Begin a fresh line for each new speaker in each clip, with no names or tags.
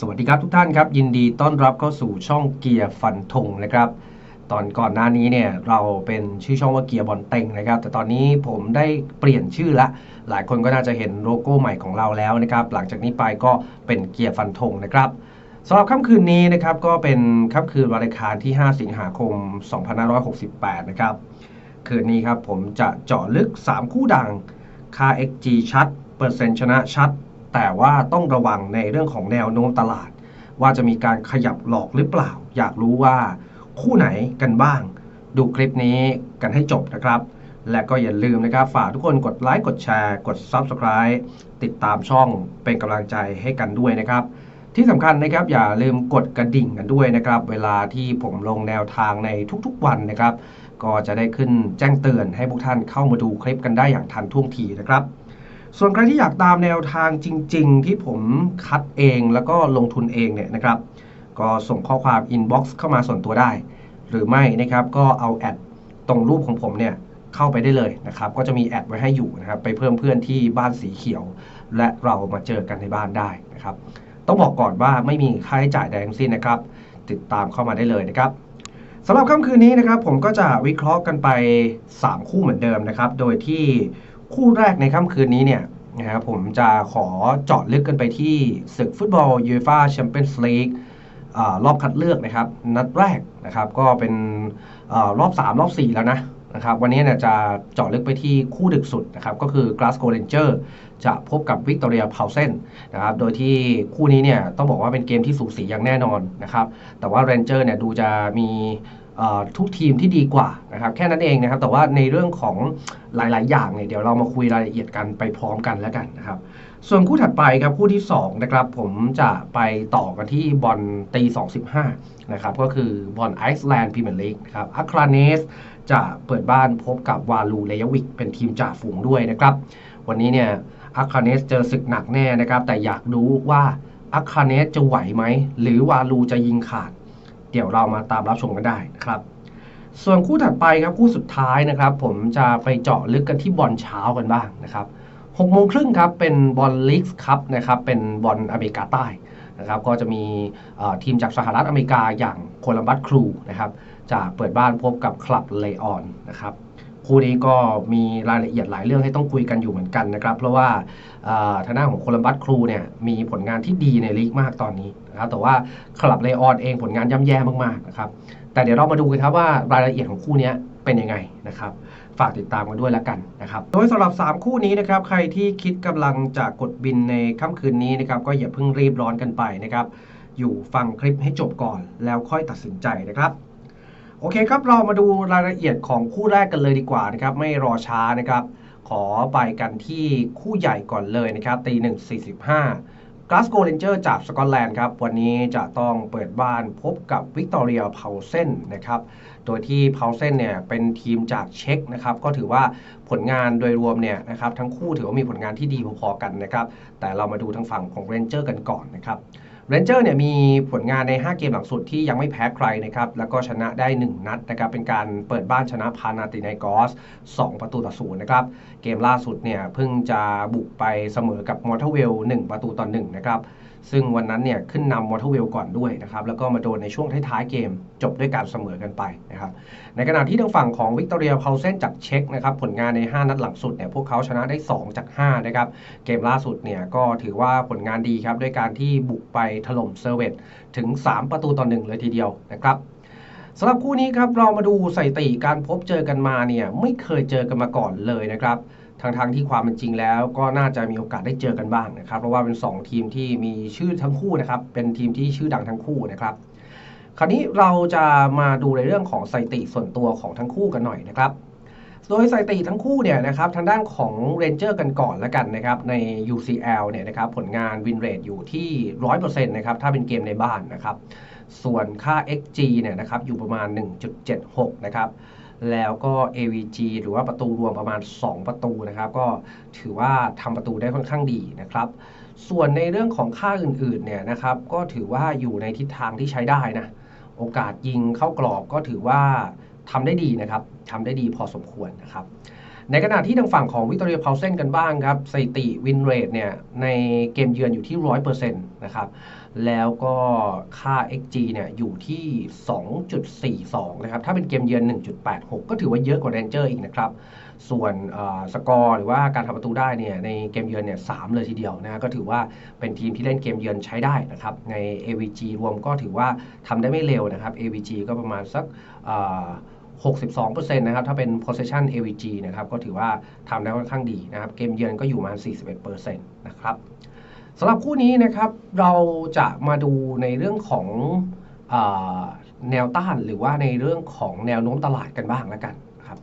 สวัสดีครับทุกท่านครับ ยินดีต้อนรับเข้าสู่ช่องเกียร์ฟันธงนะครับ ตอนก่อนหน้านี้เนี่ยเราเป็นชื่อช่องว่าเกียร์บอลเต็งนะครับ แต่ตอนนี้ผมได้เปลี่ยนชื่อละ หลายคนก็น่าจะเห็นโลโก้ใหม่ของเราแล้วนะครับ หลังจากนี้ไปก็เป็นเกียร์ฟันธงนะครับสำหรับค่ำคืนนี้นะครับก็เป็นค่ำคืนวันอังคารที่ 5 สิงหาคม 2568 นะครับคืนนี้ครับผมจะเจาะลึก 3 คู่ดังค่า XG ชัด เปอร์เซ็นต์ชนะชัด แต่ว่าต้องระวังในเรื่องของแนวโน้มตลาด ว่าจะมีการขยับหลอกหรือเปล่า อยากรู้ว่าคู่ไหนกันบ้าง ดูคลิปนี้กันให้จบนะครับ และก็อย่าลืมนะครับ ฝากทุกคนกดไลค์กดแชร์ กด Subscribe ติดตามช่องเป็นกำลังใจให้กันด้วยนะครับ ที่สำคัญนะครับอย่าลืมกดกระดิ่งกันด้วยนะครับ เวลาที่ผมลงแนวทางในทุกๆวันนะครับ ก็จะได้ขึ้นแจ้งเตือนให้พวกท่านเข้ามาดูคลิปกันได้อย่างทันท่วงทีนะครับ ส่วนใครที่อยากตามแนวทางจริง ๆ ที่ผมคัดเองแล้วก็ลงทุนเองเนี่ยนะครับ ก็ส่งข้อความ inbox เข้ามาส่วนตัวได้ หรือไม่นะครับก็เอาแอดตรงรูปของผมเนี่ยเข้าไปได้เลยนะครับ ก็จะมีแอดไว้ให้อยู่นะครับ ไปเพิ่มเพื่อนที่บ้านสีเขียว และเรามาเจอกันในบ้านได้นะครับ ต้องบอกก่อนว่าไม่มีค่าใช้จ่ายใดทั้งสิ้นนะครับ ติดตามเข้ามาได้เลยนะครับสำหรับค่ำคืนนี้นะครับ ผมก็จะวิเคราะห์กันไป 3 คู่เหมือนเดิมนะครับ โดยที่ คู่แรกในค่ำคืนนี้เนี่ยนะครับผมจะขอเจาะลึกกันไปที่ศึกฟุตบอลยูฟ่าแชมเปี้ยนส์ลีกรอบคัดเลือกนะครับ นัดแรกนะครับก็เป็นอรอบ 3 รอบ 4 แล้วนะนะครับวันนี้เนี่ยจะเจาะลึกไปที่คู่ดึกสุดนะครับก็คือ Glasgow Rangers จะพบกับ Victoria p a u s e n นนะครับโดยที่คู่นี้เนี่ยต้องบอกว่าเป็นเกมที่สูสีอย่างแน่นอนนะครับแต่ว่า Ranger เนี่ยดูจะมี ทุกทีมที่ดีกว่านะครับแค่นั้นเองนะครับแต่ว่าในเรื่องของหลาย ๆ อย่างเนี่ยเดี๋ยวเรามาคุยรายละเอียดกันไปพร้อมกันแล้วกันนะครับส่วนคู่ถัดไปครับคู่ที่2นะครับผมจะไปต่อกันที่บอลตี2.15นะครับก็คือบอลไอซ์แลนด์พรีเมียร์ลีกนะครับอัคราเนสจะเปิดบ้านพบกับวาลูเลยวิกเป็นทีมจ่าฝูงด้วยนะครับวันนี้เนี่ยอัคราเนสเจอศึกหนักแน่นะครับแต่อยากรู้ว่าอัคราเนสจะไหวไหมหรือวาลูจะยิงขาด เดี๋ยวเรามาตามรับชมกันได้นะครับส่วนคู่ถัดไปครับคู่สุดท้ายนะครับ ผมจะไปเจาะลึกกันที่บอลเช้ากันบ้างนะครับ6โมงครึ่งครับเป็นบอลลีกส์คับนะครับเป็นบอลอเมริกาใต้นะครับก็จะมีทีมจากสหรัฐอเมริกาอย่างโคลัมบัสครูนะครับจะเปิดบ้านพบกับคลับเลออนนะครับ คู่นี้ก็มีรายละเอียดหลายเรื่องให้ต้องคุยกันอยู่เหมือนกันนะครับ เพราะว่าทางด้านของโคลัมบัสครูเนี่ยมีผลงานที่ดีในลีกมากตอนนี้นะครับแต่ว่าคลับเลออนเองผลงานย่ำแย่มากๆนะครับแต่เดี๋ยวเรามาดูกันครับว่ารายละเอียดของคู่นี้เป็นยังไงนะครับฝากติดตามกันด้วยแล้วกันนะครับ โดยสำหรับ 3 คู่นี้นะครับ ใครที่คิดกำลังจะกดบินในค่ำคืนนี้นะครับ ก็อย่าเพิ่งรีบร้อนกันไปนะครับ อยู่ฟังคลิปให้จบก่อนแล้วค่อยตัดสินใจนะครับ โอเคครับ เรามาดูรายละเอียดของคู่แรกกันเลยดีกว่านะครับ ไม่รอช้านะครับ ขอไปกันที่คู่ใหญ่ก่อนเลยนะครับตีหนึ่งสี่สิบห้ากลาสโกเรนเจอร์จากสกอตแลนด์ครับ วันนี้จะต้องเปิดบ้านพบกับวิกตอเรียเพาเซนนะครับ โดยที่เพาเซนเนี่ยเป็นทีมจากเช็กนะครับ ก็ถือว่าผลงานโดยรวมเนี่ยนะครับ ทั้งคู่ถือว่ามีผลงานที่ดีพอๆกันนะครับ แต่เรามาดูทางฝั่งของเรนเจอร์กันก่อนนะครับ เรนเจอร์เนี่ยมีผลงานใน 5 เกมหลังสุดที่ยังไม่แพ้ใครนะครับแล้วก็ชนะได้ 1 นัดนะครับเป็นการเปิดบ้านชนะพานาติไนกอส 2 ประตูต่อศูนย์นะครับเกมล่าสุดเนี่ยเพิ่งจะบุกไปเสมอกับมอร์ทเวล 1 ประตูต่อ1นะครับ ซึ่งวันนั้นเนี่ยขึ้นนำมอร์ทเวลก่อนด้วยนะครับแล้วก็มาโดนในช่วงท้ายๆเกม จบด้วยการเสมอกันไปนะครับในขณะที่ทางฝั่งของวิกตอเรียเพาเซนจากเช็กนะครับผลงานใน 5 นัดหลังสุดเนี่ยพวกเขาชนะได้ 2 จาก5นะครับเกมล่าสุดเนี่ยก็ถือว่าผลงานดีครับด้วยการที่บุกไปถล่มเซอร์เวตถึง 3 ประตูต่อ1เลยทีเดียวนะครับสำหรับคู่นี้ครับเรามาดูสถิติการพบเจอกันมาเนี่ยไม่เคยเจอกันมาก่อนเลยนะครับ ทางทางที่ความเป็นจริงแล้ว ก็น่าจะมีโอกาสได้เจอกันบ้างนะครับ เพราะว่าเป็น 2 ทีมที่มีชื่อทั้งคู่นะครับ เป็นทีมที่ชื่อดังทั้งคู่นะครับ คราวนี้เราจะมาดูในเรื่องของสถิติส่วนตัวของทั้งคู่กันหน่อยนะครับ โดยสถิติทั้งคู่เนี่ยนะครับทางด้านของเรนเจอร์กันก่อนแล้วกันนะครับใน UCL เนี่ยนะครับผลงานวินเรทอยู่ที่ 100%นะครับถ้าเป็นเกมในบ้านนะครับ ส่วนค่า XG เนี่ยนะครับอยู่ประมาณ 1.76 นะครับ แล้วก็ AVG หรือว่าประตูรวมประมาณ 2 ประตูนะครับ ก็ถือว่าทำประตูได้ค่อนข้างดีนะครับ ส่วนในเรื่องของค่าอื่นๆเนี่ยนะครับ ก็ถือว่าอยู่ในทิศทางที่ใช้ได้นะ โอกาสยิงเข้ากรอบก็ถือว่าทำได้ดีนะครับทำได้ดีพอสมควรนะครับในขณะที่ทางฝั่งของวิกตอเรียเพาเซนกันบ้างครับสถิติวินเรทเนี่ยในเกมเยือนอยู่ที่ 100%นะครับแล้วก็ค่า xg เนี่ยอยู่ที่ 2.42 นะครับ ถ้าเป็นเกมเยือน 1.86 ก็ถือว่าเยอะกว่าเรนเจอร์อีกนะครับ ส่วนสกอร์หรือว่าการทำประตูได้เนี่ยในเกมเยือนเนี่ยสเลยทีเดียวนะก็ถือว่าเป็นทีมที่เล่นเกมเยือนใช้ได้นะครับ ใน AVG รวมก็ถือว่าทำได้ไม่เร็วนะครับ AVG ก็ประมาณสัก62%นะครับ ถ้าเป็น possession AVG นะครับ ก็ถือว่าทำได้ค่อนข้างดีนะครับ เกมเยือนก็อยู่มา41%นะครับ สำหรับคู่นี้นะครับเราจะมาดูในเรื่องของอแนวต้านหรือว่าในเรื่องของแนวโน้มตลาดกันบ้างแล้วกันครับ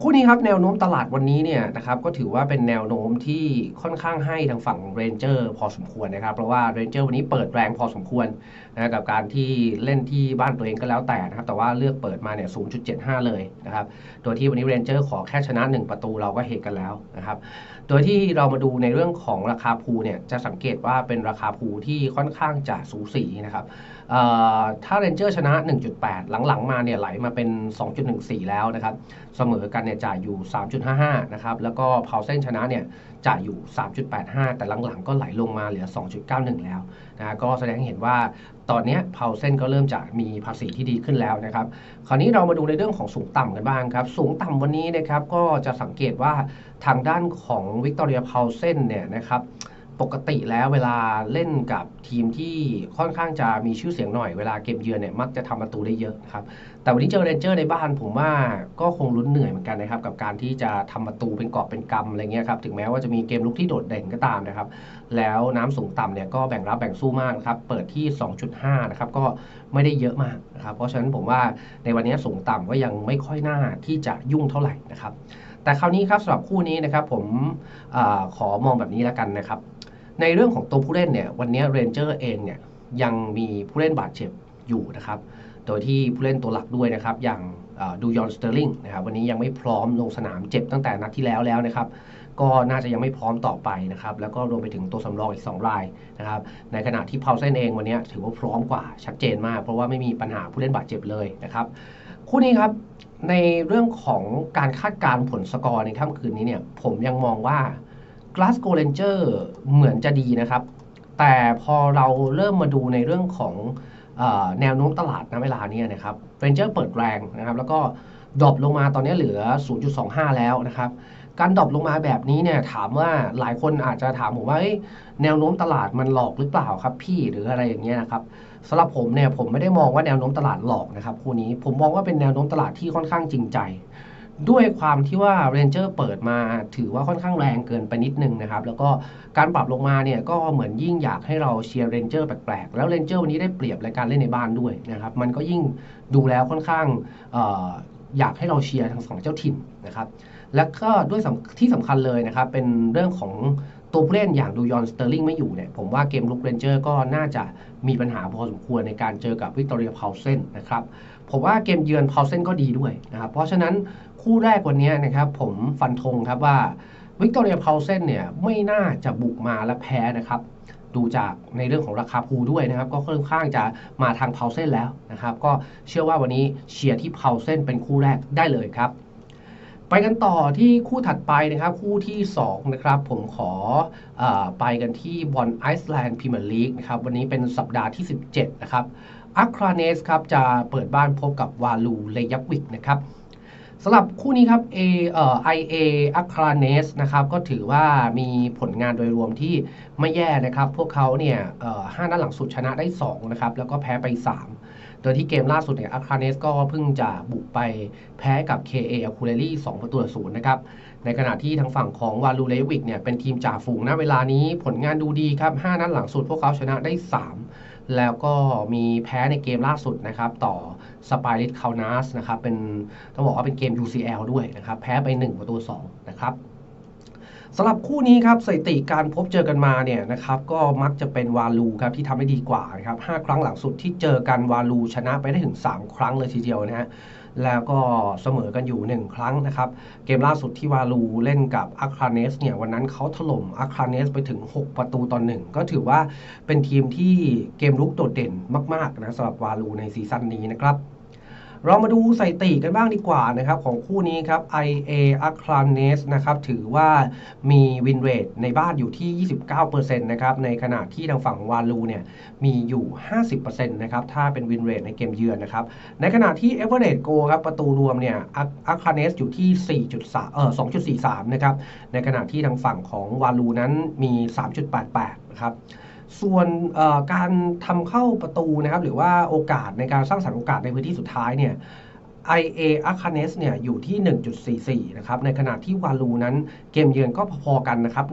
คู่นี้ครับแนวโน้มตลาดวันนี้เนี่ยนะครับก็ถือว่าเป็นแนวโน้มที่ค่อนข้างให้ทางฝั่งเรนเจอร์พอสมควรนะครับเพราะว่าเรนเจอร์วันนี้เปิดแรงพอสมควรนะกับการที่เล่นที่บ้านตัวเองก็แล้วแต่นะครับแต่ว่าเลือกเปิดมาเนี่ย 0.75 เลยนะครับโดยที่วันนี้เรนเจอร์ขอแค่ชนะ 1 ประตูเราก็เฮกันแล้วนะครับโดยที่เรามาดูในเรื่องของราคาภูเนี่ยจะสังเกตว่าเป็นราคาภูที่ค่อนข้างจะสูสีนะครับถ้าเรนเจอร์ชนะ 1.8 หลังๆ มาเนี่ยไหลมาเป็น 2.14 แล้วนะครับ เสมอกันเนี่ยจ่ายอยู่ 3.55 นะครับ แล้วก็พาวเซนชนะเนี่ยจ่ายอยู่ 3.85 แต่หลังๆ ก็ไหลลงมาเหลือ 2.91 แล้วนะก็แสดงให้เห็นว่าตอนนี้พาวเซนก็เริ่มจะมีภาษีที่ดีขึ้นแล้วนะครับ คราวนี้เรามาดูในเรื่องของสูงต่ำกันบ้างครับ สูงต่ำวันนี้นะครับก็จะสังเกตว่าทางด้านของวิกตอเรียพาวเซนเนี่ยนะครับ ปกติแล้วเวลาเล่นกับทีมที่ค่อนข้างจะมีชื่อเสียงหน่อยเวลาเกมเยือนเนี่ยมักจะทำประตูได้เยอะครับแต่วันนี้เจอเรนเจอร์ในบ้านผมว่าก็คงลุ้นเหนื่อยเหมือนกันนะครับกับการที่จะทำประตูเป็นกอบเป็นกำอะไรเงี้ยครับถึงแม้ว่าจะมีเกมลุกที่โดดเด่นก็ตามนะครับแล้วน้ำสูงต่ำเนี่ยก็แบ่งรับแบ่งสู้มากครับเปิดที่ 2.5 นะครับก็ไม่ได้เยอะมากนะครับเพราะฉะนั้นผมว่าในวันนี้สูงต่ำก็ยังไม่ค่อยน่าที่จะยุ่งเท่าไหร่นะครับแต่คราวนี้ครับสำหรับคู่นี้นะครับผมอขอมองแบบนี้แล้วกันนะครับ ในเรื่องของตัวผู้เล่นเนี่ยวันนี้เรนเจอร์เองเนี่ยยังมีผู้เล่นบาดเจ็บอยู่นะครับ โดยที่ผู้เล่นตัวหลักด้วยนะครับ อย่างดูยอนสเตอร์ลิงนะครับวันนี้ยังไม่พร้อมลงสนามเจ็บตั้งแต่นัดที่แล้วแล้วนะครับ ก็น่าจะยังไม่พร้อมต่อไปนะครับ แล้วก็รวมไปถึงตัวสำรองอีก 2 รายนะครับ ในขณะที่เพาวเซนเองวันนี้ถือว่าพร้อมกว่าชัดเจนมาก เพราะว่าไม่มีปัญหาผู้เล่นบาดเจ็บเลยนะครับ คู่นี้ครับในเรื่องของการคาดการ์ผลสกอร์ในค่ำคืนนี้เนี่ยผมยังมองว่า Glasgow Ranger เหมือนจะดีนะครับ แต่พอเราเริ่มมาดูในเรื่องของแนวโน้มตลาดณเวลานี้นะครับเรนเจอร์เปิดแรงนะครับ แล้วก็ดรอปลงมาตอนนี้เหลือ 0.25 แล้วนะครับ การดรอปลงมาแบบนี้เนี่ยถามว่าหลายคนอาจจะถามผมว่าแนวโน้มตลาดมันหลอกหรือเปล่าครับพี่หรืออะไรอย่างเงี้ยนะครับสำหรับผมเนี่ยผมไม่ได้มองว่าแนวโน้มตลาดหลอกนะครับคู่นี้ผมมองว่าเป็นแนวโน้มตลาดที่ค่อนข้างจริงใจ ด้วยความที่ว่าเรนเจอร์เปิดมาถือว่าค่อนข้างแรงเกินไปนิดนึงนะครับ แล้วก็การปรับลงมาเนี่ยก็เหมือนยิ่งอยากให้เราเชียร์เรนเจอร์แปลกๆ แล้วเรนเจอร์วันนี้ได้เปรียบรายการเล่นในบ้านด้วยนะครับ มันก็ยิ่งดูแล้วค่อนข้างออยากให้เราเชียร์ทั้งสองเจ้าถิ่นนะครับ และก็ด้วยที่สำคัญเลยนะครับ เป็นเรื่องของตัวผู้เล่นอย่างดูยอนสเตอร์ลิงไม่อยู่เนี่ยผมว่าเกมลุกเรนเจอร์ก็น่าจะมีปัญหาพอสมควรในการเจอกับวิกตอเรียพาวเซนนะครับผมว่าเกมเยือนพาวเซนก็ดีด้วยนะครับเพราะฉะนั้น คู่แรกวันนี้นะครับผมฟันธงครับว่าวิกตอเรียพาวเซนเนี่ยไม่น่าจะบุกมาและแพ้นะครับ ดูจากในเรื่องของราคาภูด้วยนะครับ ก็ค่อนข้างจะมาทางพาวเซนแล้วนะครับ ก็เชื่อว่าวันนี้เชียร์ที่พาวเซนเป็นคู่แรกได้เลยครับ ไปกันต่อที่คู่ถัดไปนะครับ คู่ที่ 2 นะครับ ผมขออไปกันที่บอลไอซ์แลนด์พรีเมียร์ลีกนะครับวันนี้เป็นสัปดาห์ที่ 17 นะครับอัคราเนสครับจะเปิดบ้านพบกับวาลูเลยักวิกนะครับ สำหรับคู่นี้ครับ A เอ่อ IA a c r a n e s นะครับก็ถือว่ามีผลงานโดยรวมที่ไม่แย่นะครับ พวกเขาเนี่ยเอ่อห้านัดหลังสุดชนะได้ 2 นะครับ แล้วก็แพ้ไป 3 โดยที่เกมล่าสุดเนี่ย a c r a n e s ก็เพิ่งจะบุกไปแพ้กับ KA a k u l e r i 2ประตูต่อศูนย์นะครับ ในขณะที่ทางฝั่งของวาลูเลวิกเนี่ยเป็นทีมจ่าฝูงนะเวลานี้ผลงานดูดีครับ 5 นัดหลังสุดพวกเขาชนะได้ 3 แล้วก็มีแพ้ในเกมล่าสุดนะครับ ต่อสปายริสคาวนัสนะครับ เป็นต้องบอกว่าเป็นเกม UCL ด้วยนะครับ แพ้ไป 1 ประตู 2 นะครับสำหรับคู่นี้ครับสถิติการพบเจอกันมาเนี่ยนะครับก็มักจะเป็นวาลูครับที่ทำได้ดีกว่านะครับ5ครั้งหลังสุดที่เจอกันวาลูชนะไปได้ถึง 3 ครั้งเลยทีเดียวนะฮะ แล้วก็เสมอกันอยู่ 1 ครั้งนะครับ เกมล่าสุดที่วาลูเล่นกับอาคาเนสเนี่ยวันนั้นเขาถล่มอาคาเนสไปถึง 6 ประตูต่อหนึ่งก็ถือว่าเป็นทีมที่เกมลุกโดดเด่นมากๆนะสำหรับวาลูในซีซั่นนี้นะครับ เรามาดูสถิติกันบ้างดีกว่านะครับของคู่นี้ครับ IA a c r a n e s นะครับถือว่ามีวินเรทในบ้านอยู่ที่ 29%นะครับในขณะที่ทางฝั่งวาลูเนี่ยมีอยู่ 50%นะครับถ้าเป็นวินเรทในเกมเยือนนะครับในขณะที่ e v e r a g e Go ครับประตูรวมเนี่ย a c r a n e s อยู่ที่ 4.3 เอ่อ 2.43 นะครับในขณะที่ทางฝั่งของวาลูนั้นมี 3.88 นะครับ ส่วนการทำเข้าประตูนะครับ หรือว่าโอกาสในการสร้างสรรค์โอกาสในพื้นที่สุดท้ายเนี่ย IA a k a n e s เนี่ยอยู่ที่ 1.44 นะครับ ในขณะที่วาลูนั้นเกมเยือนก็พอๆกันนะครับ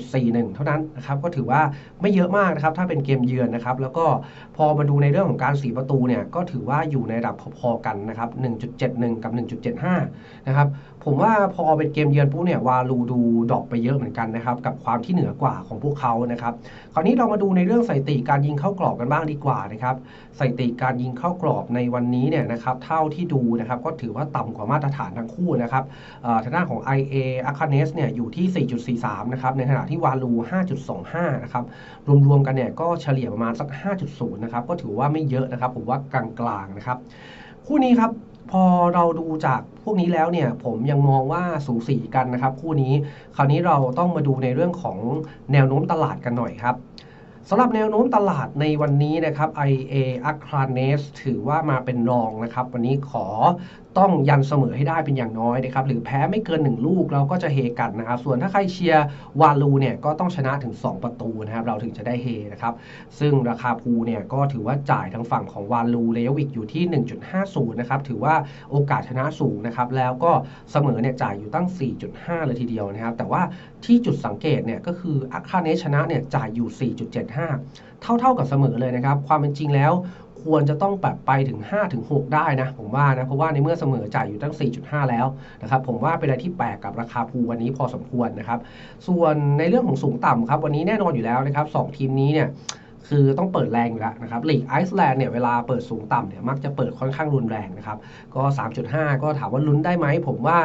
1.41 เท่านั้นนะครับ ก็ถือว่าไม่เยอะมากนะครับ ถ้าเป็นเกมเยือนนะครับ แล้วก็พอมาดูในเรื่องของการสีประตูเนี่ยก็ถือว่าอยู่ในระดับพอๆกันนะครับ 1.71 กับ 1.75 นะครับ ผมว่าพอเป็นเกมเยือนปุ๊บเนี่ยวาลูดูดรอปไปเยอะเหมือนกันนะครับ กับความที่เหนือกว่าของพวกเขานะครับ คราวนี้เรามาดูในเรื่องสถิติการยิงเข้ากรอบกันบ้างดีกว่านะครับ สถิติการยิงเข้ากรอบในวันนี้เนี่ยนะครับ เท่าที่ดูนะครับก็ถือว่าต่ำกว่ามาตรฐานทั้งคู่นะครับทางด้านของ IA a k a n e s เนี่ยอยู่ที่ 4.43 นะครับ ในขณะที่วาลู5.25 นะครับ รวมๆกันเนี่ยก็เฉลี่ยประมาณสัก 5.0 นะครับ ก็ถือว่าไม่เยอะนะครับ ผมว่ากลางๆนะครับ คู่นี้ครับพอเราดูจากพวกนี้แล้วเนี่ยผมยังมองว่าสูสีกันนะครับ คู่นี้ คราวนี้เราต้องมาดูในเรื่องของแนวโน้มตลาดกันหน่อยครับ สำหรับแนวโน้มตลาดในวันนี้นะครับ IA a c r a n e s ถือว่ามาเป็นรองนะครับ วันนี้ขอ ต้องยันเสมอให้ได้เป็นอย่างน้อยนะครับหรือแพ้ไม่เกิน 1 ลูกเราก็จะเฮกันนะครับส่วนถ้าใครเชียร์วาลูเนี่ยก็ต้องชนะถึง 2 ประตูนะครับเราถึงจะได้เฮนะครับซึ่งราคาภูเนี่ยก็ถือว่าจ่ายทางฝั่งของวาลูเลวิกอยู่ที่ 1.50นะครับถือว่าโอกาสชนะสูงนะครับแล้วก็เสมอเนี่ยจ่ายอยู่ตั้ง 4.5 เลยทีเดียวนะครับแต่ว่าที่จุดสังเกตเนี่ยก็คืออาคาเนชนะเนี่ยจ่ายอยู่ 4.75 เท่าๆกับเสมอเลยนะครับความเป็นจริงแล้ว ควรจะต้องแบบไปถึง 5-6 ได้นะ ผมว่านะเพราะว่าในเมื่อเสมอจ่ายอยู่ตั้ง 4.5 แล้วนะครับผมว่าเป็นอะไรที่แปลกกับราคาภูวันนี้พอสมควรนะครับ ส่วนในเรื่องของสูงต่ำครับวันนี้แน่นอนอยู่แล้วนะครับ2ทีมนี้เนี่ยคือต้องเปิดแรงอยู่แล้วนะครับลีกไอซ์แลนด์เนี่ยเวลาเปิดสูงต่ำเนี่ยมักจะเปิดค่อนข้างรุนแรงนะครับก็ 3.5 ก็ถามว่าลุ้นได้ไหมผมว่า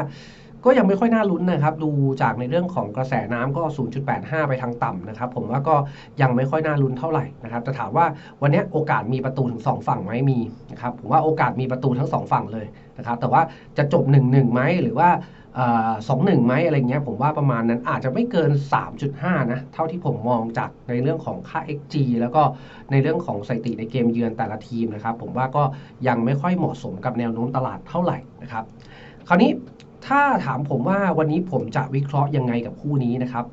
ก็ยังไม่ค่อยน่าลุ้นนะครับ ดูจากในเรื่องของกระแสน้ำก็ 0.85 ไปทางต่ำนะครับ ผมว่าก็ยังไม่ค่อยน่าลุ้นเท่าไหร่นะครับแต่ถามว่าวันนี้โอกาสมีประตูถึง 2 ฝั่งไหมมีนะครับ ผมว่าโอกาสมีประตูทั้ง 2 ฝั่งเลยนะครับ แต่ว่าจะจบ 1-1ไหมหรือว่าสองหนึ่งไหมอะไรเงี้ยผมว่าประมาณนั้นอาจจะไม่เกิน 3.5 นะ เท่าที่ผมมองจากในเรื่องของค่า XG แล้วก็ในเรื่องของสถิติในเกมเยือนแต่ละทีมนะครับ ผมว่าก็ยังไม่ค่อยเหมาะสมกับแนวโน้มตลาดเท่าไหร่นะครับ คราวนี้ ถ้าถามผมว่าวันนี้ผมจะวิเคราะห์ยังไงกับคู่นี้นะครับ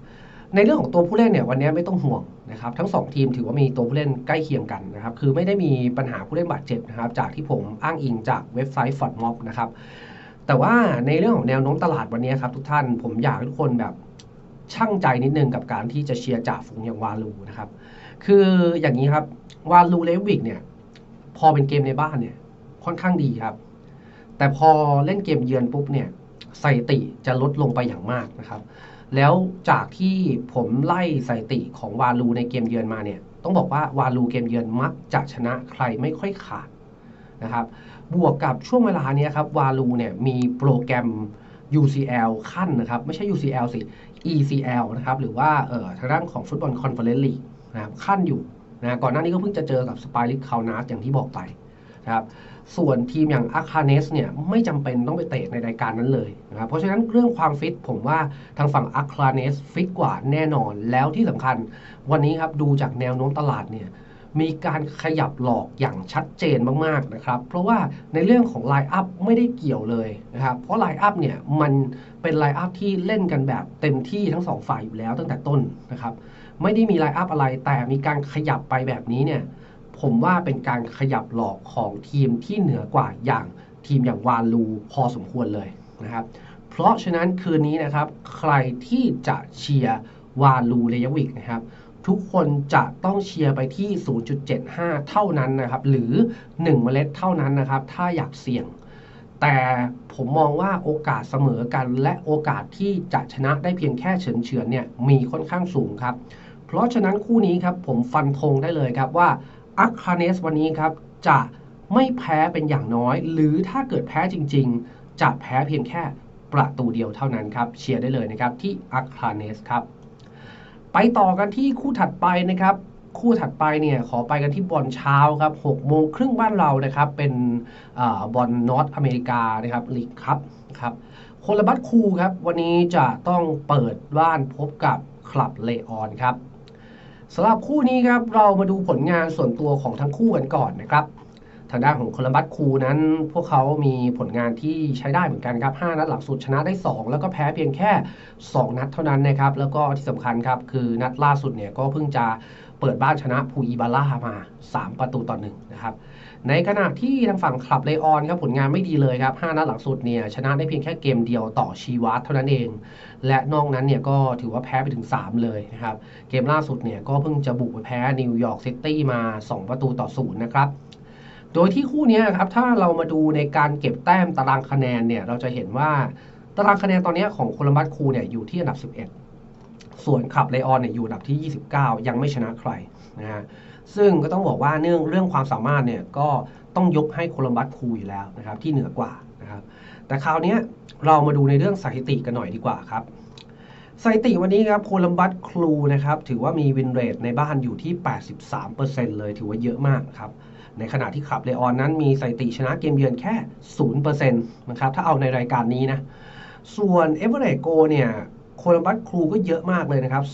ในเรื่องของตัวผู้เล่นเนี่ยวันนี้ไม่ต้องห่วงนะครับ ทั้ง 2 ทีมถือว่ามีตัวผู้เล่นใกล้เคียงกันนะครับ คือไม่ได้มีปัญหาผู้เล่นบาดเจ็บนะครับ จากที่ผมอ้างอิงจากเว็บไซต์ฟอร์ดม็อบนะครับ แต่ว่าในเรื่องของแนวโน้มตลาดวันนี้ครับทุกท่านผมอยากให้ทุกคนแบบช่างใจนิดนึงกับการที่จะเชียร์จ่าฝูงอย่างวาลูนะครับ คืออย่างนี้ครับวาลูเลวิกเนี่ยพอเป็นเกมในบ้านเนี่ยค่อนข้างดีครับ แต่พอเล่นเกมเยือนปุ๊บเนี่ย สถิติจะลดลงไปอย่างมากนะครับ แล้วจากที่ผมไล่สถิติของวาลูในเกมเยือนมาเนี่ย ต้องบอกว่าวาลูเกมเยือนมักจะชนะใครไม่ค่อยขาดนะครับ บวกกับช่วงเวลานี้ครับวาลูเนี่ยมีโปรแกรม UCL ขั้นนะครับ ไม่ใช่ UCL สิ ECL นะครับ หรือว่าเอ่อทางด้านของฟุตบอลคอนเฟอเรนซ์ลีกนะครับขั้นอยู่นะก่อนหน้านี้ก็เพิ่งจะเจอกับสปายลิกคาวนาสอย่างที่บอกไป ครับส่วนทีมอย่างอาคาเนสเนี่ยไม่จำเป็นต้องไปเตะในรายการนั้นเลยนะครับเพราะฉะนั้นเรื่องความฟิตผมว่าทางฝั่งอาคาเนสฟิตกว่าแน่นอนแล้วที่สำคัญ วันนี้ครับดูจากแนวโน้มตลาดเนี่ยมีการขยับหลอกอย่างชัดเจนมากๆนะครับ เพราะว่าในเรื่องของไลน์อัพไม่ได้เกี่ยวเลยนะครับ เพราะไลน์อัพเนี่ยมันเป็นไลน์อัพที่เล่นกันแบบเต็มที่ทั้งสองฝ่ายอยู่แล้วตั้งแต่ต้นนะครับ ไม่ได้มีไลน์อัพอะไรแต่มีการขยับไปแบบนี้เนี่ย ผมว่าเป็นการขยับหลอกของทีมที่เหนือกว่าอย่างทีมอย่างวาลูพอสมควรเลยนะครับ เพราะฉะนั้นคืนนี้นะครับ ใครที่จะเชียร์วาลูเลยวิกนะครับ ทุกคนจะต้องเชียร์ไปที่ 0.75 เท่านั้นนะครับ หรือ 1 เมล็ดเท่านั้นนะครับ ถ้าอยากเสี่ยง แต่ผมมองว่าโอกาสเสมอกัน และโอกาสที่จะชนะได้เพียงแค่เฉือนเฉือนเนี่ยมีค่อนข้างสูงครับ เพราะฉะนั้นคู่นี้ครับผมฟันธงได้เลยครับว่า อัคคาเนสวันนี้ครับจะไม่แพ้เป็นอย่างน้อย หรือถ้าเกิดแพ้จริง ๆ จะแพ้เพียงแค่ประตูเดียวเท่านั้นครับเชียร์ได้เลยนะครับที่อัคคาเนสครับไปต่อกันที่คู่ถัดไปนะครับคู่ถัดไปเนี่ยขอไปกันที่บอลเช้าครับ6โมงครึ่งบ้านเรานะครับเป็นอบอลนอตอเมริกานะครับลีกครับครับโคลบัตคูครับวันนี้จะต้องเปิดบ้านพบกับคลับเลออนครับ สำหรับคู่นี้ครับเรามาดูผลงานส่วนตัวของทั้งคู่กันก่อนนะครับ ทางด้านของโคลัมบัสคูนั้น พวกเขามีผลงานที่ใช้ได้เหมือนกันครับ 5 นัดหลังสุดชนะได้ 2 แล้วก็แพ้เพียงแค่ 2 นัดเท่านั้นนะครับ แล้วก็ที่สำคัญครับ คือนัดล่าสุดเนี่ยก็เพิ่งจะ เปิดบ้านชนะพูอีบาร่ามา 3 ประตูต่อหนึ่งนะครับในขณะที่ทางฝั่งคลับเลออนครับผลงานไม่ดีเลยครับ 5 นัดหลังสุดเนี่ยชนะได้เพียงแค่เกมเดียวต่อชีวัตเท่านั้นเอง และนอกนั้นเนี่ยก็ถือว่าแพ้ไปถึง 3 เลยนะครับ เกมล่าสุดเนี่ยก็เพิ่งจะบุกไปแพ้นิวยอร์กซิตี้มา 2 ประตูต่อศูนย์นะครับ โดยที่คู่นี้ครับถ้าเรามาดูในการเก็บแต้มตารางคะแนนเนี่ยเราจะเห็นว่าตารางคะแนนตอนนี้ของโคลัมบัสคูเนี่ยอยู่ที่อันดับ 11 ส่วนขับเลออนเนี่ยอยู่อันดับที่ 29 ยังไม่ชนะใครนะฮะซึ่งก็ต้องบอกว่าเนื่องเรื่องความสามารถเนี่ยก็ต้องยกให้โคลัมบัสคูอยู่แล้วนะครับที่เหนือกว่านะครับแต่คราวนี้เรามาดูในเรื่องสถิติกันหน่อยดีกว่าครับสถิติวันนี้ครับโคลัมบัสครูนะครับถือว่ามีวินเรทในบ้านอยู่ที่ 83%เลยถือว่าเยอะมากครับในขณะที่ขับเลออนนั้นมีสถิติชนะเกมเยือนแค่ 0%นะครับถ้าเอาในรายการนี้นะส่วนเอเวอเรสโกเนี่ย คลัมบัสครูก็เยอะมากเลยนะครับ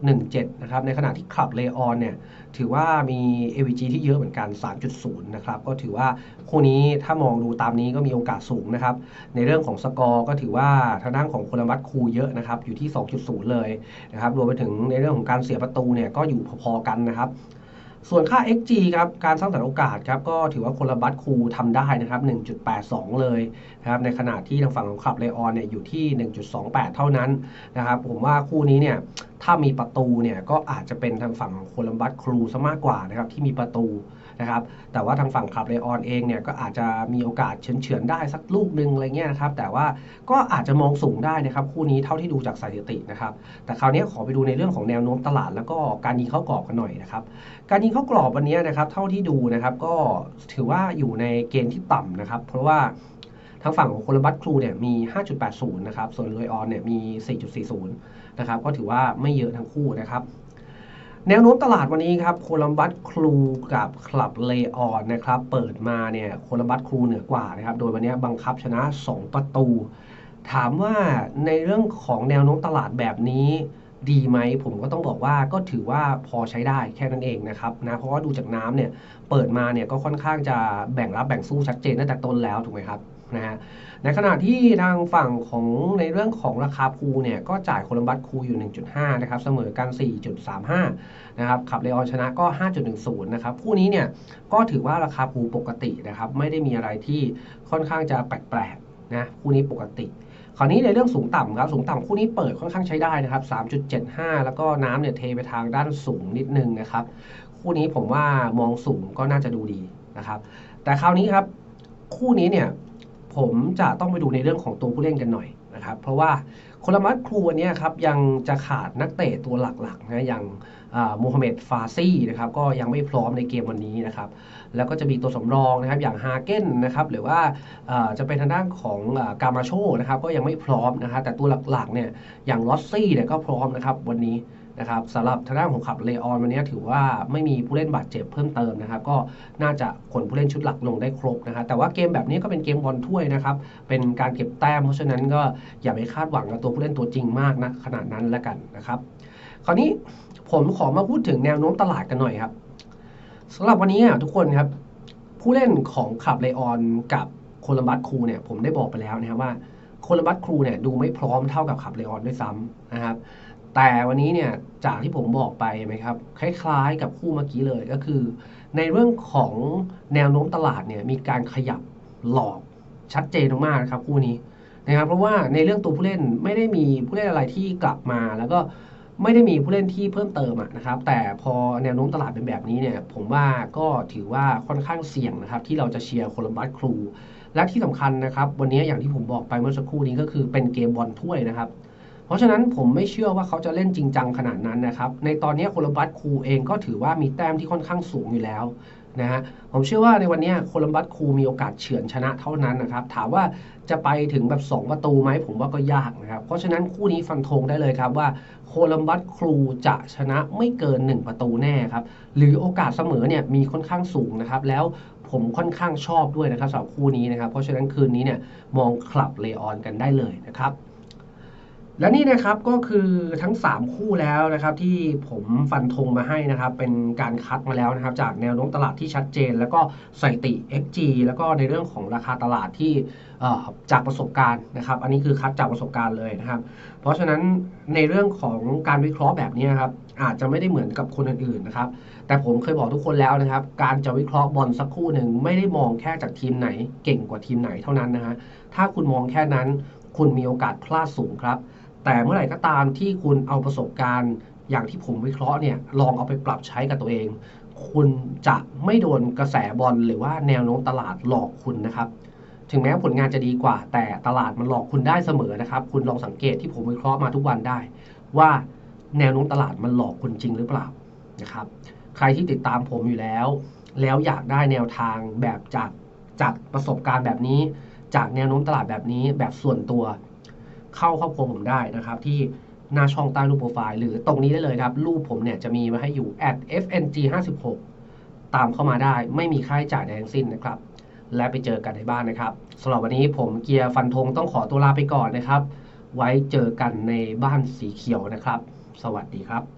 3.17 นะครับ ในขณะที่คลับเลออนเนี่ย ถือว่ามี AVG ที่เยอะเหมือนกัน 3.0 นะครับ ก็ถือว่าคู่นี้ถ้ามองดูตามนี้ก็มีโอกาสสูงนะครับ ในเรื่องของสกอร์ก็ถือว่าทางด้านของโคลัมบัสครูเยอะนะครับ อยู่ที่ 2.0 เลยนะครับ รวมไปถึงในเรื่องของการเสียประตูเนี่ยก็อยู่พอๆกันนะครับ ส่วนค่า XG ครับการสร้างสรรค์โอกาสครับก็ถือว่าโคลัมบัสคูทำได้นะครับ 1.82 เลยนะครับในขณะที่ทางฝั่งของขับเลออนเนี่ยอยู่ที่ 1.28 เท่านั้นนะครับผมว่าคู่นี้เนี่ยถ้ามีประตูเนี่ยก็อาจจะเป็นทางฝั่งโคลัมบัสครูซะมากกว่านะครับที่มีประตู นะครับ แต่ว่าทางฝั่งขับเลออนเองเนี่ยก็อาจจะมีโอกาสเฉือนๆได้สักลูกหนึ่งอะไรเงี้ยนะครับ แต่ว่าก็อาจจะมองสูงได้นะครับคู่นี้เท่าที่ดูจากสถิตินะครับ แต่คราวนี้ขอไปดูในเรื่องของแนวโน้มตลาด แล้วก็การยิงเข้ากรอบกันหน่อยนะครับ การยิงเข้ากรอบวันนี้นะครับเท่าที่ดูนะครับก็ถือว่าอยู่ในเกณฑ์ที่ต่ำนะครับ เพราะว่าทางฝั่งของโคลับัสครูเนี่ยมี 5.80 นะครับ ส่วนเลออนเนี่ยมี 4.40 นะครับ ก็ถือว่าไม่เยอะทั้งคู่นะครับ แนวโน้มตลาดวันนี้ครับโคลัมบัสครูกับคลับเลออนนะครับเปิดมาเนี่ยโคลัมบัสครูเหนือกว่านะครับโดยวันนี้บังคับชนะ 2 ประตู ถามว่าในเรื่องของแนวโน้มตลาดแบบนี้ดีไหมผมก็ต้องบอกว่าก็ถือว่าพอใช้ได้แค่นั้นเองนะครับนะเพราะว่าดูจากน้ำเนี่ยเปิดมาเนี่ยก็ค่อนข้างจะแบ่งรับแบ่งสู้ชัดเจนตั้งแต่ต้นแล้วถูกไหมครับ นะฮะในขณะที่ทางฝั่งของในเรื่องของราคาพูเนี่ยก็จ่ายโคลัมบัสคูอยู่ 1.5 นะครับ เสมอกัน 4.35 นะครับขับเลออนชนะก็ 5.10 นะครับ คู่นี้เนี่ยก็ถือว่าราคาพูปกตินะครับ ไม่ได้มีอะไรที่ค่อนข้างจะแปลกๆนะคู่นี้ปกติคราวนี้ในเรื่องสูงต่ำครับสูงต่ำคู่นี้เปิดค่อนข้างใช้ได้นะครับ 3.75 แล้วก็น้ำเนี่ยเทไปทางด้านสูงนิดนึงนะครับ คู่นี้ผมว่ามองสูงก็น่าจะดูดีนะครับ แต่คราวนี้ครับคู่นี้เนี่ย ผมจะต้องไปดูในเรื่องของตัวผู้เล่นกันหน่อยนะครับ เพราะว่าโคลัมบัสครูวันนี้ครับยังจะขาดนักเตะตัวหลักๆนะอย่างโมฮัมเหม็ดฟาซี่นะครับก็ยังไม่พร้อมในเกมวันนี้นะครับแล้วก็จะมีตัวสำรองนะครับอย่างฮาเก้นนะครับหรือว่าจะเป็นทางด้านของกามาโชนะครับก็ยังไม่พร้อมนะครับแต่ตัวหลักๆเนี่ยอย่างลอสซี่เนี่ยก็พร้อมนะครับวันนี้ นะครับสำหรับทางด้านของขับเลออนวันนี้ถือว่าไม่มีผู้เล่นบาดเจ็บเพิ่มเติมนะครับ ก็น่าจะขนผู้เล่นชุดหลักลงได้ครบนะครับแต่ว่าเกมแบบนี้ก็เป็นเกมบอลถ้วยนะครับ เป็นการเก็บแต้มเพราะฉะนั้นก็อย่าไปคาดหวังกับตัวผู้เล่นตัวจริงมากนะขนาดนั้นแล้วกันนะครับ คราวนี้ผมขอมาพูดถึงแนวโน้มตลาดกันหน่อยครับสำหรับวันนี้ทุกคนครับ ผู้เล่นของขับเลออนกับโคลัมบัสครูเนี่ยผมได้บอกไปแล้วนะครับว่าโคลัมบัสครูเนี่ยดูไม่พร้อมเท่ากับขับเลออนด้วยซ้ำนะครับ แต่วันนี้เนี่ยจากที่ผมบอกไปไหมครับ คล้ายๆกับคู่เมื่อกี้เลยก็คือ ในเรื่องของแนวโน้มตลาดเนี่ยมีการขยับหลอกชัดเจนมากๆนะครับคู่นี้นะครับเพราะว่าในเรื่องตัวผู้เล่นไม่ได้มีผู้เล่นอะไรที่กลับมา แล้วก็ไม่ได้มีผู้เล่นที่เพิ่มเติมนะครับ แต่พอแนวโน้มตลาดเป็นแบบนี้เนี่ยผมว่าก็ถือว่าค่อนข้างเสี่ยงนะครับ ที่เราจะเชียร์โคลัมบัสครู และที่สำคัญนะครับ วันนี้อย่างที่ผมบอกไปเมื่อสักครู่นี้ก็คือเป็นเกมบอลถ้วยนะครับ เพราะฉะนั้นผมไม่เชื่อว่าเขาจะเล่นจริงจังขนาดนั้นนะครับ ในตอนนี้โคลัมบัสครูเองก็ถือว่ามีแต้มที่ค่อนข้างสูงอยู่แล้วนะฮะผมเชื่อว่าในวันนี้โคลัมบัสครูมีโอกาสเฉือนชนะเท่านั้นนะครับ ถามว่าจะไปถึงแบบ 2 ประตูไหมผมว่าก็ยากนะครับ เพราะฉะนั้นคู่นี้ฟันธงได้เลยครับว่าโคลัมบัสครูจะชนะไม่เกิน 1 ประตูแน่ครับ หรือโอกาสเสมอเนี่ยมีค่อนข้างสูงนะครับ แล้วผมค่อนข้างชอบด้วยนะครับสำหรับคู่นี้นะครับ เพราะฉะนั้นคืนนี้เนี่ยมองคลับเลออนกันได้เลยนะครับ และนี่นะครับก็คือทั้ง 3 คู่แล้วนะครับที่ผมฟันธงมาให้นะครับ เป็นการคัดมาแล้วนะครับ จากแนวโน้มตลาดที่ชัดเจน แล้วก็สถิติ XG แล้วก็ในเรื่องของราคาตลาดที่จากประสบการณ์นะครับ อันนี้คือคัดจากประสบการณ์เลยนะครับ เพราะฉะนั้นในเรื่องของการวิเคราะห์แบบนี้นครับอาจจะไม่ได้เหมือนกับคนอื่นๆนะครับ แต่ผมเคยบอกทุกคนแล้วนะครับ การจะวิเคราะห์บอลสักคู่หนึ่งไม่ได้มองแค่จากทีมไหน เก่งกว่าทีมไหนเท่านั้นนะฮะถ้าคุณมองแค่นั้น คุณมีโอกาสพลาดสูงครับ แต่เมื่อไหร่ก็ตามที่คุณเอาประสบการณ์อย่างที่ผมวิเคราะห์เนี่ยลองเอาไปปรับใช้กับตัวเอง คุณจะไม่โดนกระแสบอลหรือว่าแนวโน้มตลาดหลอกคุณนะครับ ถึงแม้ผลงานจะดีกว่า แต่ตลาดมันหลอกคุณได้เสมอนะครับ คุณลองสังเกตที่ผมวิเคราะห์มาทุกวันได้ ว่าแนวโน้มตลาดมันหลอกคุณจริงหรือเปล่านะครับ ใครที่ติดตามผมอยู่แล้ว แล้วอยากได้แนวทางแบบจากจากประสบการณ์แบบนี้ จากแนวโน้มตลาดแบบนี้แบบส่วนตัว เข้าครอบครัวผมได้นะครับ ที่หน้าช่องใต้รูปโปรไฟล์หรือตรงนี้ได้เลยครับ รูปผมเนี่ยจะมีมาให้อยู่ at fng 5 6ตามเข้ามาได้ไม่มีค่าใช้จ่ายใดทั้งสิ้นนะครับ และไปเจอกันในบ้านนะครับสำหรับวันนี้ผมเกียร์ฟันธงต้องขอตัวลาไปก่อนนะครับ ไว้เจอกันในบ้านสีเขียวนะครับ สวัสดีครับ